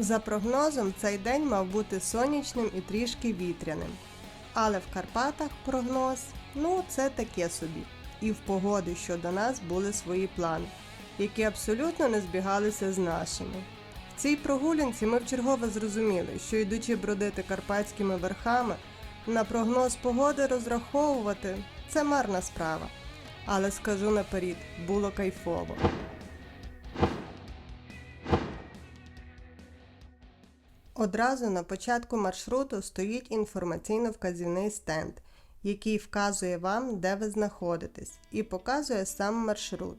За прогнозом, цей день мав бути сонячним і трішки вітряним. Але в Карпатах прогноз ну це таке собі. І в погоди щодо нас були свої плани, які абсолютно не збігалися з нашими. В цій прогулянці ми вчергове зрозуміли, що йдучи бродити карпатськими верхами, на прогноз погоди розраховувати це марна справа. Але скажу наперед, було кайфово. Одразу на початку маршруту стоїть інформаційно-вказівний стенд, який вказує вам, де ви знаходитесь, і показує сам маршрут.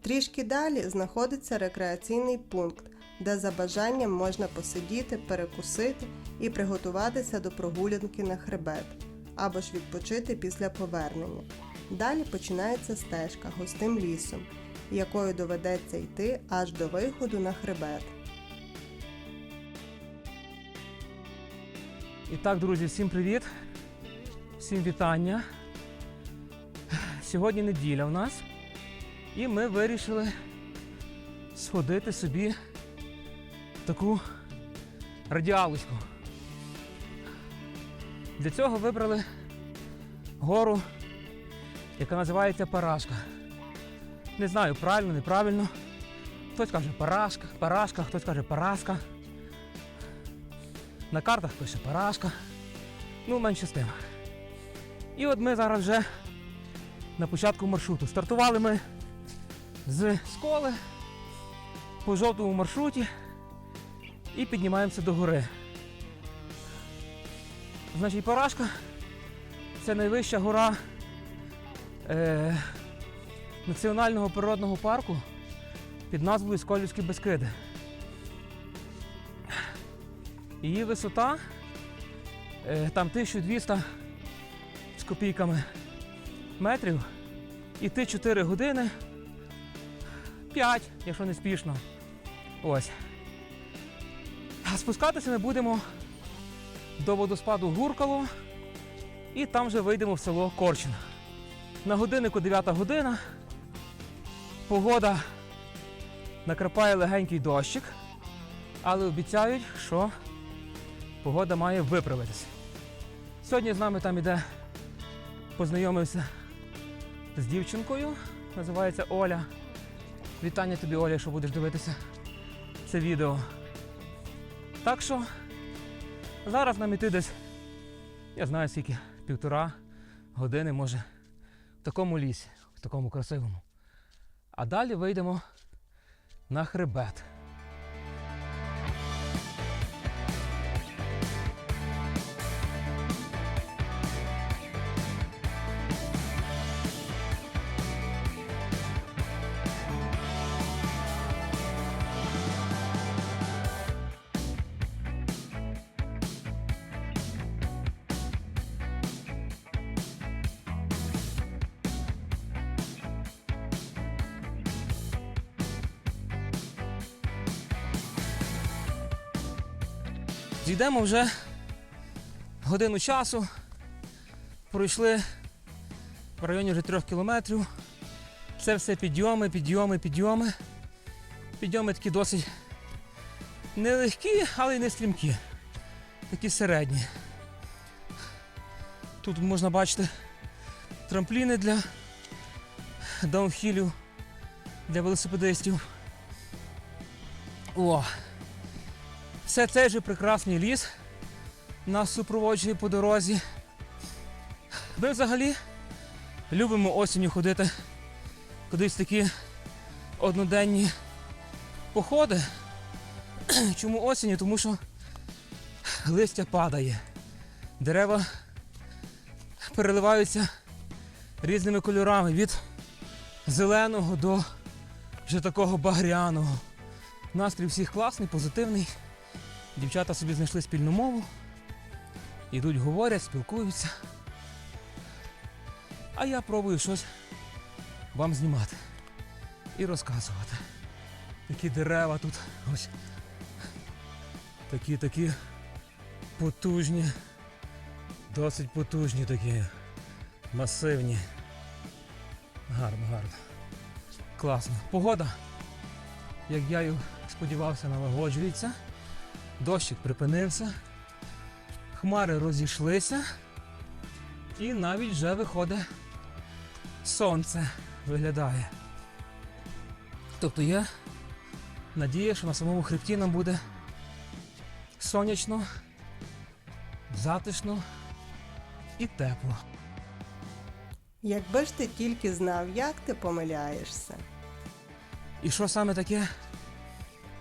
Трішки далі знаходиться рекреаційний пункт, де за бажанням можна посидіти, перекусити і приготуватися до прогулянки на хребет або ж відпочити після повернення. Далі починається стежка густим лісом, якою доведеться йти аж до виходу на хребет. І так, друзі, всім привіт! Всім вітання. Сьогодні неділя у нас. І ми вирішили сходити собі в таку радіалочку. Для цього вибрали гору, яка називається Парашка. Не знаю, правильно, неправильно. Хтось каже Парашка, Парашка, хтось каже Параска. На картах пише Парашка. Ну, менше з тим. І от ми зараз вже на початку маршруту. Стартували ми з школи по жовтому маршруті і піднімаємося до гори. Значить, Парашка це найвища гора е, Національного природного парку під назвою Сколівські Бескиди. Її висота е, там 1200 з копійками метрів. Іти 4 години. 5, якщо не спішно. Ось. А спускатися ми будемо до водоспаду Гуркало і там вже вийдемо в село Корчин. На годиннику 9 година. Погода накрапає легенький дощик, але обіцяють, що погода має виправитися. Сьогодні з нами там іде, познайомився з дівчинкою, називається Оля. Вітання тобі, Оля, що будеш дивитися це відео. Так що зараз нам іти десь, я знаю скільки, півтора години, може, в такому лісі, в такому красивому. А далі вийдемо на хребет. Зійдемо вже годину часу. Пройшли в районі вже трьох кілометрів. Це все підйоми, підйоми, підйоми. Підйоми такі досить нелегкі, але й не стрімкі. Такі середні. Тут можна бачити трампліни для даунхілів, для велосипедистів. О! Все цей же прекрасний ліс нас супроводжує по дорозі. Ми взагалі любимо осінню ходити кудись такі одноденні походи. Чому осінню? Тому що листя падає, дерева переливаються різними кольорами від зеленого до вже такого багряного. Настрій всіх класний, позитивний. Дівчата собі знайшли спільну мову. Ідуть, говорять, спілкуються. А я пробую щось вам знімати і розказувати. Такі дерева тут ось. Такі такі потужні, досить потужні такі, масивні. Гарно, гарно. Класно. Погода, як я й сподівався, налагоджується. Дощик припинився, хмари розійшлися, і навіть вже виходить сонце виглядає. Тобто є надія, що на самому хребті нам буде сонячно, затишно і тепло. Якби ж ти тільки знав, як ти помиляєшся. І що саме таке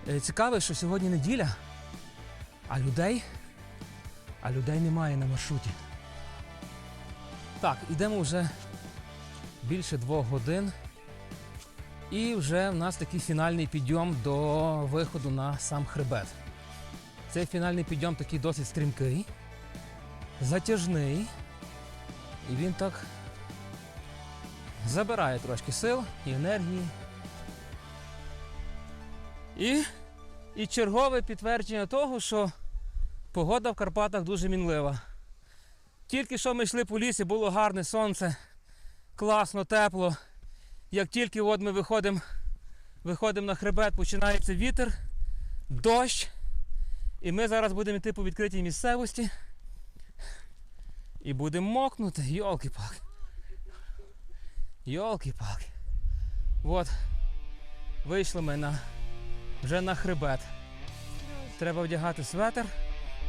е, цікаве, що сьогодні неділя, а людей, а людей немає на маршруті. Так, ідемо вже більше двох годин. І вже в нас такий фінальний підйом до виходу на сам хребет. Цей фінальний підйом такий досить стрімкий, затяжний. І він так забирає трошки сил і енергії. І, і чергове підтвердження того, що погода в Карпатах дуже мінлива. Тільки що ми йшли по лісі, було гарне сонце, класно, тепло. Як тільки от ми виходимо виходимо на хребет, починається вітер, дощ. І ми зараз будемо йти по відкритій місцевості. І будемо мокнути. Йолки-палки. Йолки-палки. От. Вийшли ми на вже на хребет. Треба вдягати светр,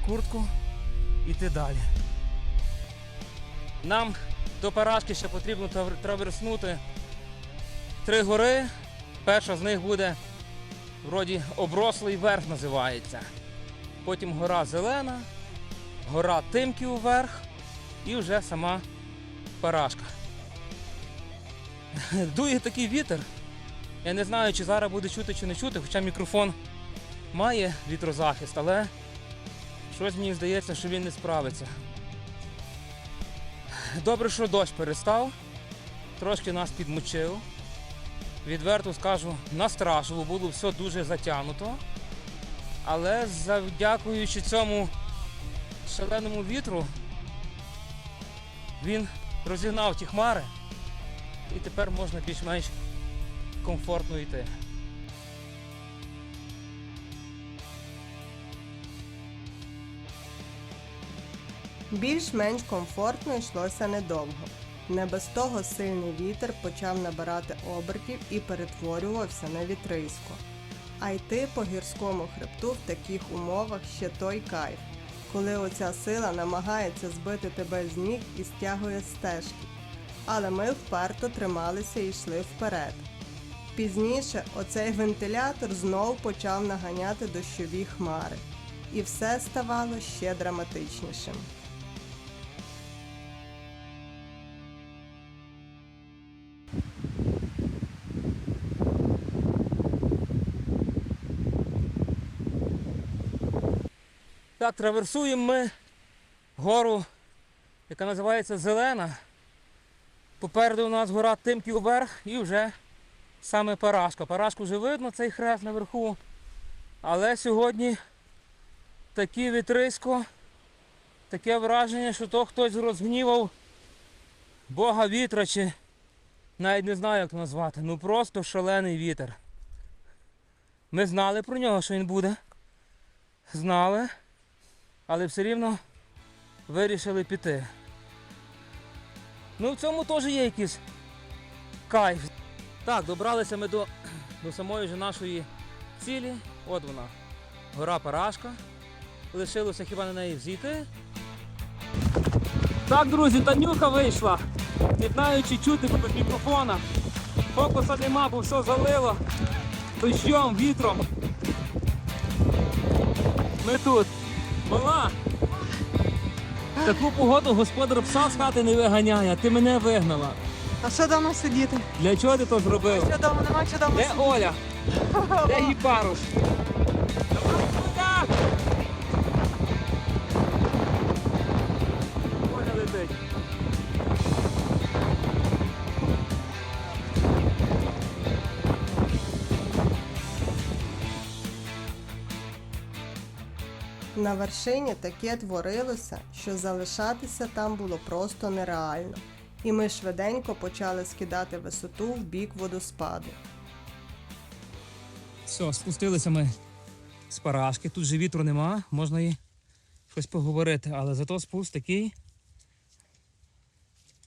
куртку іти далі. Нам до Парашки ще потрібно траверснути три гори. Перша з них буде вроді оброслий верх називається. Потім гора Зелена, гора Тимків вверх і вже сама Парашка. Дує такий вітер. Я не знаю, чи зараз буде чути, чи не чути, хоча мікрофон має вітрозахист, але щось мені здається, що він не справиться. Добре, що дощ перестав, трошки нас підмочив. Відверто скажу, настрашило, було все дуже затягнуто. Але завдякуючи цьому шаленому вітру, він розігнав ті хмари, і тепер можна більш-менш комфортно йти. Більш-менш комфортно йшлося недовго. Не без того сильний вітер почав набирати обертів і перетворювався на вітрисько. А йти по гірському хребту в таких умовах ще той кайф, коли оця сила намагається збити тебе з ніг і стягує стежки. Але ми вперто трималися і йшли вперед. Пізніше оцей вентилятор знов почав наганяти дощові хмари, і все ставало ще драматичнішим. Так, траверсуємо ми гору, яка називається Зелена. Попереду у нас гора Тимків вверх і вже саме Парашка. Парашку вже видно, цей хрест наверху. Але сьогодні такі вітрисько, таке враження, що то хтось розгнівав Бога вітра чи навіть не знаю, як назвати. Ну просто шалений вітер. Ми знали про нього, що він буде. Знали але все рівно вирішили піти. Ну в цьому теж є якийсь кайф. Так, добралися ми до, до самої ж нашої цілі. От вона. Гора Парашка. Лишилося хіба на неї взійти. Так, друзі, Танюха вийшла. Не знаю, чи чути без мікрофона. Фокуса нема, бо все залило. Дощом, вітром. Ми тут. Мала! Таку погоду господар пса з хати не виганяє, ти мене вигнала. А що давно сидіти? Для чого ти то зробив? Що дома, нема, що дома Де Оля? Де гіпаруш? На вершині таке творилося, що залишатися там було просто нереально, і ми швиденько почали скидати висоту в бік водоспаду. Все, спустилися ми з парашки. Тут же вітру нема, можна і щось поговорити, але зато спуск такий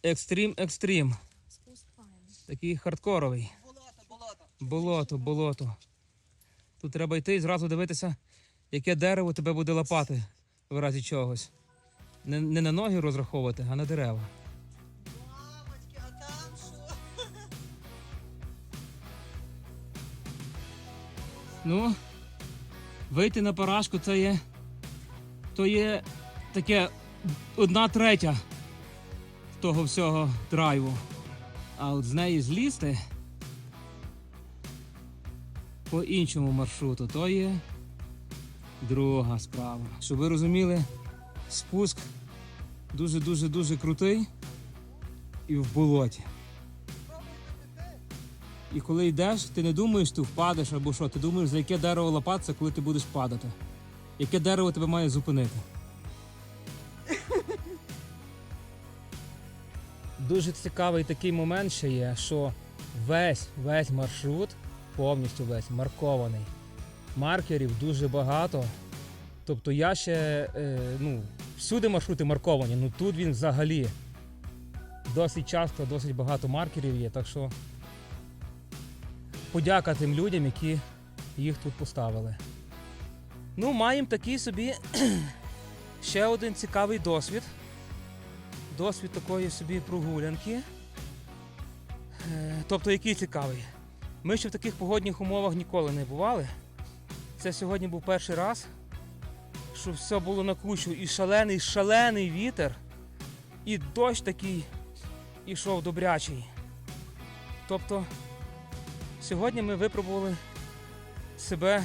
екстрім екстрім. Такий хардкоровий. Болото, болото. Тут треба йти і зразу дивитися, яке дерево тебе буде лапати в разі чогось. Не, не на ноги розраховувати, а на дерева. Мамочки, а там що? Ну, вийти на парашку це є. То є таке одна третя того всього драйву. А от з неї злізти по іншому маршруту, то є друга справа. Щоб ви розуміли, спуск дуже-дуже дуже крутий і в болоті. І коли йдеш, ти не думаєш, ти впадеш або що, ти думаєш, за яке дерево лопатися, коли ти будеш падати. Яке дерево тебе має зупинити. Дуже цікавий такий момент ще є, що весь весь маршрут, повністю весь маркований. Маркерів дуже багато. Тобто я ще, е, ну, всюди маршрути марковані, ну тут він взагалі досить часто, досить багато маркерів є, так що подяка тим людям, які їх тут поставили. Ну, маємо такий собі ще один цікавий досвід. Досвід такої собі прогулянки. Е, Тобто, який цікавий? Ми ще в таких погодних умовах ніколи не бували. Це сьогодні був перший раз, що все було на кучу, і шалений, шалений вітер, і дощ такий ішов добрячий. Тобто, Сьогодні ми випробували себе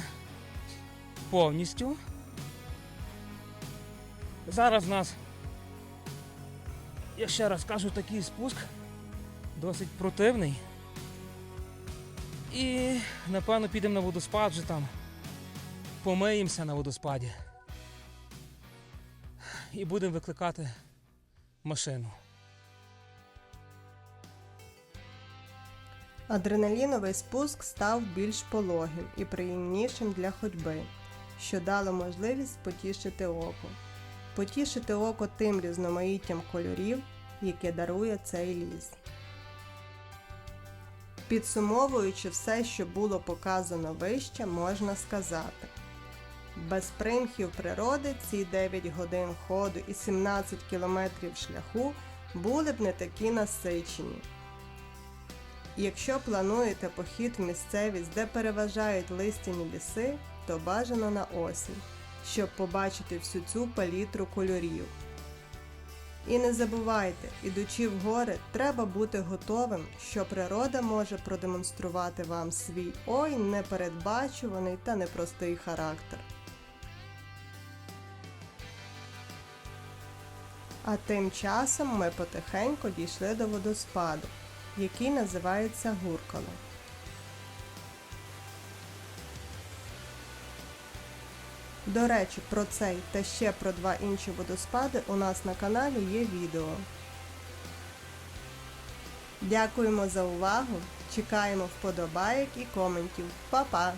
повністю. Зараз в нас, я ще раз кажу, такий спуск досить противний. І напевно підемо на водоспад вже там. Помиємося на водоспаді. І будемо викликати машину. Адреналіновий спуск став більш пологим і приємнішим для ходьби, що дало можливість потішити око. Потішити око тим різноманіттям кольорів, яке дарує цей ліс. Підсумовуючи все, що було показано вище, можна сказати. Без примхів природи ці 9 годин ходу і 17 кілометрів шляху були б не такі насичені. Якщо плануєте похід в місцевість, де переважають листяні ліси, то бажано на осінь, щоб побачити всю цю палітру кольорів. І не забувайте, ідучи в гори, треба бути готовим, що природа може продемонструвати вам свій ой непередбачуваний та непростий характер. А тим часом ми потихеньку дійшли до водоспаду, який називається Гуркало. До речі, про цей та ще про два інші водоспади у нас на каналі є відео. Дякуємо за увагу! Чекаємо вподобайок і коментів. Па-па!